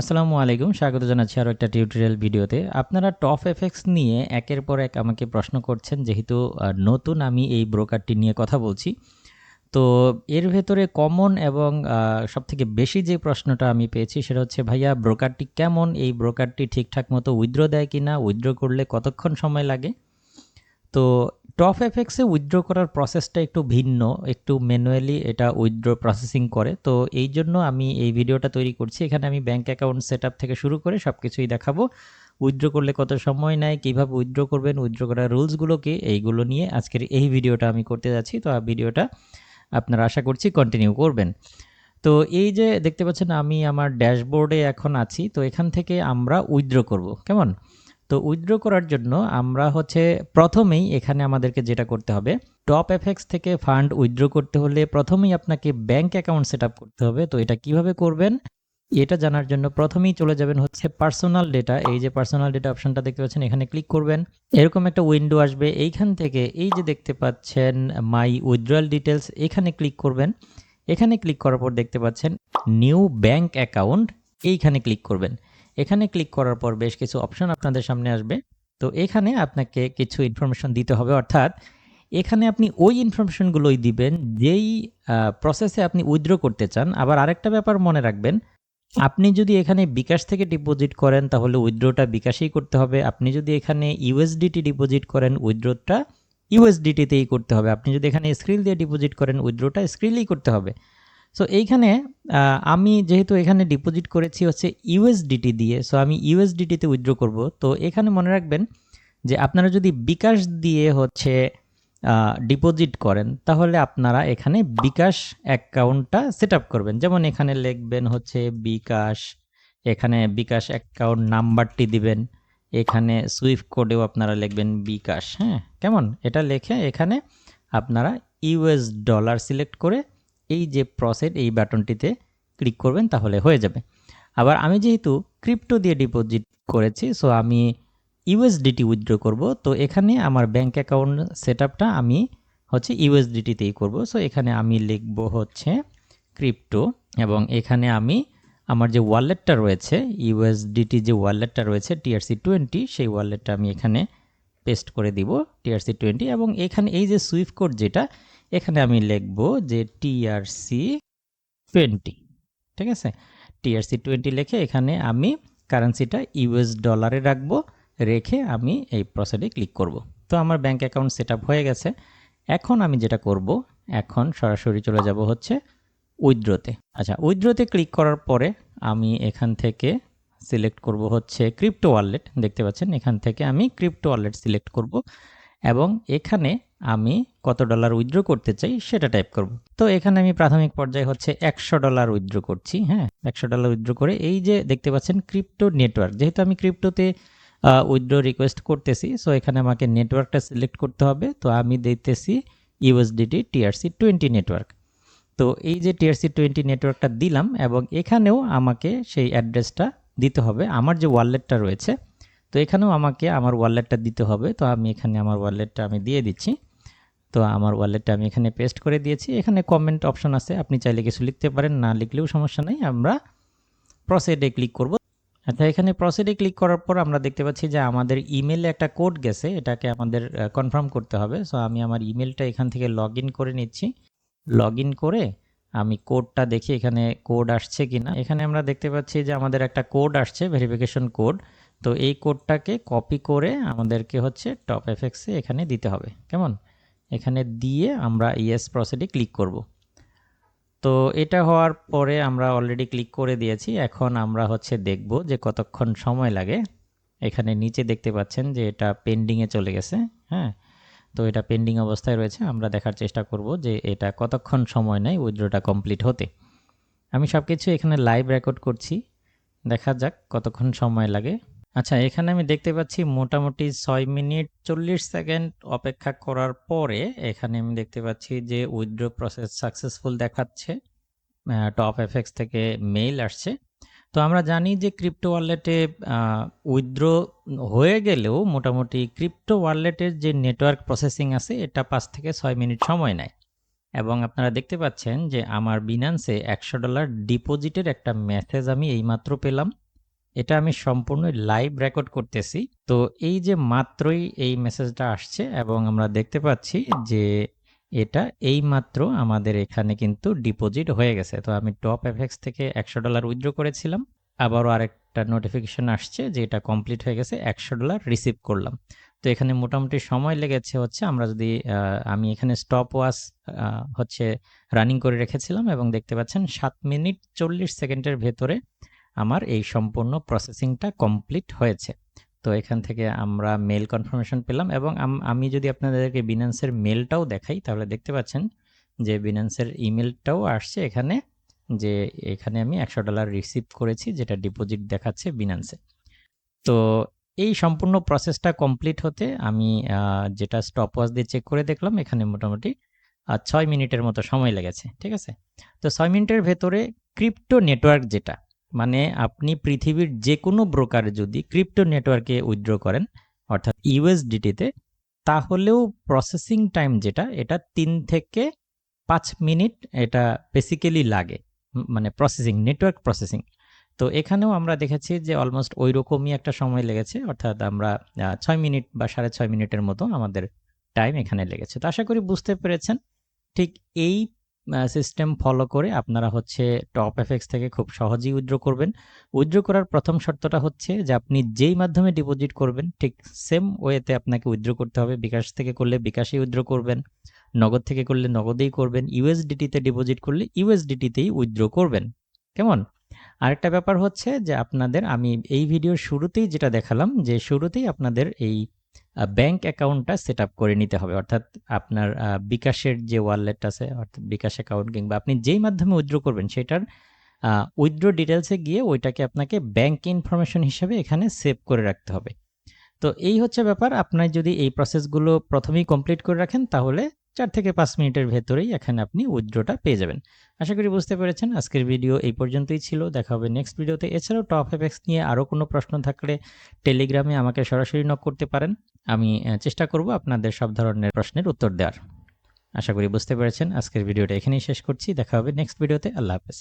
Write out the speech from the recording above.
আসসালামু আলাইকুম, স্বাগত জানাচ্ছি আরও একটা টিউটোরিয়াল ভিডিওতে। আপনারা টপ এফেক্টস নিয়ে একের পর এক আমাকে প্রশ্ন করছেন, যেহেতু নতুন আমি এই ব্রোকারটি নিয়ে কথা বলছি। তো এর ভেতরে কমন এবং সবথেকে বেশি যে প্রশ্নটা আমি পেয়েছি, সেটা হচ্ছে, ভাইয়া ব্রোকারটি কেমন? এই ব্রোকারটি ঠিকঠাক মতো উইথড্র দেয় কিনা? উইথড্র করলে কতক্ষণ সময় লাগে? তো টপ এফেক্সে উইথড্র করার প্রসেসটা একটু ভিন্ন, একটু ম্যানুয়ালি এটা উইথড্র প্রসেসিং করে। তো এই জন্য আমি এই ভিডিওটা তৈরি করছি। এখানে আমি ব্যাঙ্ক অ্যাকাউন্ট সেট থেকে শুরু করে সব কিছুই দেখাবো। উইথড্র করলে কত সময় নেয়, কীভাবে উইথড্র করবেন উইথড্র করার রুলসগুলো কি, এইগুলো নিয়ে আজকের এই ভিডিওটা আমি করতে যাচ্ছি। তো ভিডিওটা আপনারা আশা করছি কন্টিনিউ করবেন। তো এই যে দেখতে পাচ্ছেন, আমি আমার ড্যাশবোর্ডে এখন আছি। তো এখান থেকে আমরা উইথড্র করব, কেমন? তো উইথড্র করার জন্য আমরা হচ্ছে প্রথমেই এখানে আমাদেরকে যেটা করতে হবে, টপ এফেক্স থেকে ফান্ড উইথড্র করতে হলে প্রথমেই আপনাকে ব্যাংক অ্যাকাউন্ট সেট করতে হবে। তো এটা কীভাবে করবেন? এটা জানার জন্য প্রথমেই চলে যাবেন হচ্ছে পার্সোনাল ডেটা। এই যে পার্সোনাল ডেটা অপশনটা দেখতে পাচ্ছেন, এখানে ক্লিক করবেন। এরকম একটা উইন্ডো আসবে। এইখান থেকে এই যে দেখতে পাচ্ছেন মাই উইথড্রয়াল ডিটেলস এখানে ক্লিক করবেন। এখানে ক্লিক করার পর দেখতে পাচ্ছেন নিউ ব্যাংক অ্যাকাউন্ট, এইখানে ক্লিক করবেন। এখানে ক্লিক করার পর বেশ কিছু অপশন আপনাদের সামনে আসবে। তো এখানে আপনাকে কিছু ইনফরমেশন দিতে হবে। অর্থাৎ এখানে আপনি ওই ইনফরমেশনগুলোই দিবেন, যেই প্রসেসে আপনি উইথড্র করতে চান। আবার আরেকটা ব্যাপার মনে রাখবেন, আপনি যদি এখানে বিকাশ থেকে ডিপোজিট করেন, তাহলে উইথড্রটা বিকাশেই করতে হবে। আপনি যদি এখানে ইউএসডিটি ডিপোজিট করেন উইথড্রটা ইউএসডিটিতেই করতে হবে। আপনি যদি এখানে স্ক্রিল দিয়ে ডিপোজিট করেন উইথড্রটা স্ক্রিলেই করতে হবে। সো এইখানে আমি যেহেতু এখানে ডিপোজিট করেছি হচ্ছে ইউএসডিটি দিয়ে সো আমি ইউএসডিটিতে উইথড্র করব। তো এখানে মনে রাখবেন যে আপনারা যদি বিকাশ দিয়ে হচ্ছে ডিপোজিট করেন, তাহলে আপনারা এখানে বিকাশ অ্যাকাউন্টটা সেট আপ করবেন। যেমন এখানে লিখবেন হচ্ছে বিকাশ, এখানে বিকাশ অ্যাকাউন্ট নাম্বারটি দিবেন, এখানে সুইফট কোডেও আপনারা লিখবেন বিকাশ হ্যাঁ? কেমন? এটা লিখে এখানে আপনারা ইউএস ডলার সিলেক্ট করে এই যে প্রসেড এই বাটনটিতে ক্লিক করবেন, তাহলে হয়ে যাবে। আবার আমি যেহেতু ক্রিপ্টো দিয়ে ডিপোজিট করেছি সো আমি ইউএসডিটি উইথড্র করব। তো এখানে আমার ব্যাঙ্ক অ্যাকাউন্ট সেট আমি হচ্ছে ইউএসডিটিতেই করব। সো এখানে আমি লিখব হচ্ছে ক্রিপ্টো এবং এখানে আমি আমার যে ওয়ালেটটা রয়েছে ইউএসডিটি যে ওয়ালেটটা রয়েছে টিআরসি টোয়েন্টি সেই ওয়ালেটটা আমি এখানে পেস্ট করে দিব টিআরসি টোয়েন্টি এবং এখানে এই যে সুইফট কোড যেটা এখানে আমি লিখব যে টিআরসি টোয়েন্টি ঠিক আছে? টিআরসি টোয়েন্টি লিখে এখানে আমি কারেন্সিটা ইউএস ডলারে রাখব, রেখে আমি এই প্রসেডে ক্লিক করব। তো আমার ব্যাঙ্ক অ্যাকাউন্ট সেট হয়ে গেছে। এখন আমি যেটা করব, এখন সরাসরি চলে যাব হচ্ছে উইথড্রোতে। আচ্ছা উইথড্রোতে ক্লিক করার পরে আমি এখান থেকে সিলেক্ট করব হচ্ছে ক্রিপ্টো ওয়ালেট দেখতে পাচ্ছেন, এখান থেকে আমি ক্রিপ্টো ওয়ালেট সিলেক্ট করব এবং এখানে আমি কত ডলার উইথড্র করতে চাই সেটা টাইপ করব। তো এখানে আমি প্রাথমিক পর্যায়ে হচ্ছে একশো ডলার উইথড্র করছি হ্যাঁ? একশো ডলার উইথড্র করে এই যে দেখতে পাচ্ছেন ক্রিপ্টো নেটওয়ার্ক। যেহেতু আমি ক্রিপ্টোতে উইথড্র রিকোয়েস্ট করতেছি, সো এখানে আমাকে নেটওয়ার্কটা সিলেক্ট করতে হবে। তো আমি দিতেছি ইউএসডিটি টিআরসি টোয়েন্টি নেটওয়ার্ক। তো এই যে টিআরসি টোয়েন্টি নেটওয়ার্কটা দিলাম এবং এখানেও আমাকে সেই অ্যাড্রেসটা দিতে হবে। আমার যে ওয়ালেটটা রয়েছে, তো এখানেও আমাকে আমার ওয়ালেটটা দিতে হবে। তো আমি এখানে আমার ওয়ালেটটা আমি দিয়ে দিচ্ছি। তো আমার ওয়ালেটটা আমি এখানে পেস্ট করে দিয়েছি। এখানে কমেন্ট অপশন আছে। আপনি চাইলে কিছু লিখতে পারেন, না লিখলেও সমস্যা নেই। আমরা প্রসেডে ক্লিক করব। আচ্ছা এখানে প্রসেডে ক্লিক করার পর আমরা দেখতে পাচ্ছি যে আমাদের ইমেলে একটা কোড গেছে। এটাকে আমাদের কনফার্ম করতে হবে। সো আমি আমার ইমেলটা এখান থেকে লগ করে নিচ্ছি। লগ করে আমি কোডটা দেখি এখানে কোড আসছে কি না এখানে আমরা দেখতে পাচ্ছি যে আমাদের একটা কোড আসছে ভেরিফিকেশন কোড তো এই কোডটাকে কপি করে আমাদেরকে হচ্ছে টপ এফেক্সে এখানে দিতে হবে। কেমন? এখানে দিয়ে আমরা ইয়েস প্রসেডে ক্লিক করব। তো এটা হওয়ার পরে আমরা অলরেডি ক্লিক করে দিয়েছি। এখন আমরা হচ্ছে দেখব যে কতক্ষণ সময় লাগে। এখানে নিচে দেখতে পাচ্ছেন যে এটা পেন্ডিংয়ে চলে গেছে হ্যাঁ? তো এটা পেন্ডিং অবস্থায় রয়েছে। আমরা দেখার চেষ্টা করব যে এটা কতক্ষণ সময় নেয় উইড্রোটা কমপ্লিট হতে। আমি সব কিছু এখানে লাইভ রেকর্ড করছি। দেখা যাক কতক্ষণ সময় লাগে। আচ্ছা এখানে আমি দেখতে পাচ্ছি মোটামুটি ছয় মিনিট চল্লিশ সেকেন্ড অপেক্ষা করার পরে এখানে আমি দেখতে পাচ্ছি যে উইথড্র প্রসেস সাকসেসফুল দেখাচ্ছে টপ এফেক্স থেকে মেইল আসছে। তো আমরা জানি যে ক্রিপ্টো ওয়ালেটে উইথড্র হয়ে গেলেও মোটামুটি ক্রিপ্টো ওয়ালেটের যে নেটওয়ার্ক প্রসেসিং আছে, এটা পাঁচ থেকে ছয় মিনিট সময় নেয়। এবং আপনারা দেখতে পাচ্ছেন যে আমার বিনান্সে একশো ডলার ডিপোজিটের একটা মেসেজ আমি এইমাত্র পেলাম। এটা আমি সম্পূর্ণ লাইভ রেকর্ড করতেছি। তো এই যে মাত্রই এই মেসেজটা আসছে এবং আমরা দেখতে পাচ্ছি যে এটা এই মাত্র আমাদের এখানে কিন্তু ডিপোজিট হয়ে গেছে। তো আমি টপ এফএক্স থেকে একশো ডলার উইথড্র করেছিলাম। আবারও আরেকটা নোটিফিকেশন আসছে যে এটা কমপ্লিট হয়ে গেছে, একশো ডলার রিসিভ করলাম। তো এখানে মোটামুটি সময় লেগেছে হচ্ছে, আমরা যদি আমি এখানে স্টপ ওয়াচ হচ্ছে রানিং করে রেখেছিলাম এবং দেখতে পাচ্ছেন সাত মিনিট চল্লিশ সেকেন্ডের ভেতরে আমার এই সম্পূর্ণ প্রসেসিংটা কমপ্লিট হয়েছে। তো এখান থেকে আমরা মেল কনফার্মেশন পেলাম এবং আমি যদি আপনাদেরকে বিনান্সের মেলটাও দেখাই, তাহলে দেখতে পাচ্ছেন যে বিনান্সের ইমেলটাও আসছে এখানে, যে এখানে আমি একশো ডলার রিসিভ করেছি, যেটা ডিপোজিট দেখাচ্ছে বিনান্সে তো এই সম্পূর্ণ প্রসেসটা কমপ্লিট হতে আমি যেটা স্টপ ওয়াচ দিয়ে চেক করে দেখলাম, এখানে মোটামুটি ছয় মিনিটের মতো সময় লেগেছে, ঠিক আছে? তো ছয় মিনিটের ভেতরে ক্রিপ্টো নেটওয়ার্ক যেটা মানে আপনি পৃথিবীর যে কোনো ব্রোকার যদি ক্রিপ্টো নেটওয়ার্কে উইথড্র করেন, অর্থাৎ ইউএসডিটিতে তাহলেও প্রসেসিং টাইম যেটা, এটা তিন থেকে পাঁচ মিনিট এটা বেসিক্যালি লাগে। মানে প্রসেসিং নেটওয়ার্ক প্রসেসিং তো এখানেও আমরা দেখেছি যে অলমোস্ট ওই রকমই একটা সময় লেগেছে, অর্থাৎ আমরা ছয় মিনিট বা সাড়ে ছয় মিনিটের মতো আমাদের টাইম এখানে লেগেছে। তো আশা করি বুঝতে পেরেছেন। ঠিক এই সিস্টেম ফলো করে আপনারা হচ্ছে টপ এফএক্স থেকে খুব সহজেই উইথড্র করবেন। উইথড্র করার প্রথম শর্তটা হচ্ছে যে আপনি যেই মাধ্যমে ডিপোজিট করবেন, ঠিক সেম ওয়েতে আপনাকে উইথড্র করতে হবে। বিকাশ থেকে করলে বিকাশেই উইথড্র করবেন, নগদ থেকে করলে নগদেই করবেন ইউএসডিটিতে ডিপোজিট করলে ইউএসডিটিতেই উইথড্র করবেন। কেমন? আরেকটা ব্যাপার হচ্ছে যে আপনাদের, আমি এই ভিডিওর শুরুতেই যেটা দেখালাম, যে শুরুতেই আপনাদের এই ব্যাংক অ্যাকাউন্টটা সেট আপ করে নিতে হবে। অর্থাৎ আপনার বিকাশের যে ওয়ালেট আছে, অর্থাৎ বিকাশ অ্যাকাউন্ট কিংবা আপনি যেই মাধ্যমে উইথড্র করবেন, সেটার উইথড্র ডিটেলসে গিয়ে ওইটাকে আপনাকে ব্যাংক ইনফরমেশন হিসেবে এখানে সেভ করে রাখতে হবে। তো এই হচ্ছে ব্যাপার। আপনার যদি এই প্রসেসগুলো প্রথমেই কমপ্লিট করে রাখেন, তাহলে চার থেকে পাঁচ মিনিটের ভেতরেই এখানে আপনি উইথড্রটা পেয়ে যাবেন। আশা করি বুঝতে পেরেছেন। আজকের ভিডিও এই পর্যন্তই ছিল। দেখা হবে নেক্সট ভিডিওতে এছাড়াও টপ এফএক্স নিয়ে আরও কোনো প্রশ্ন থাকলে টেলিগ্রামে আমাকে সরাসরি নক করতে পারেন। আমি চেষ্টা করব আপনাদের সব ধরনের প্রশ্নের উত্তর দেওয়ার। আশা করি বুঝতে পেরেছেন। আজকের ভিডিওটা এখানেই শেষ করছি। দেখা হবে নেক্সট ভিডিওতে। আল্লাহ হাফেজ।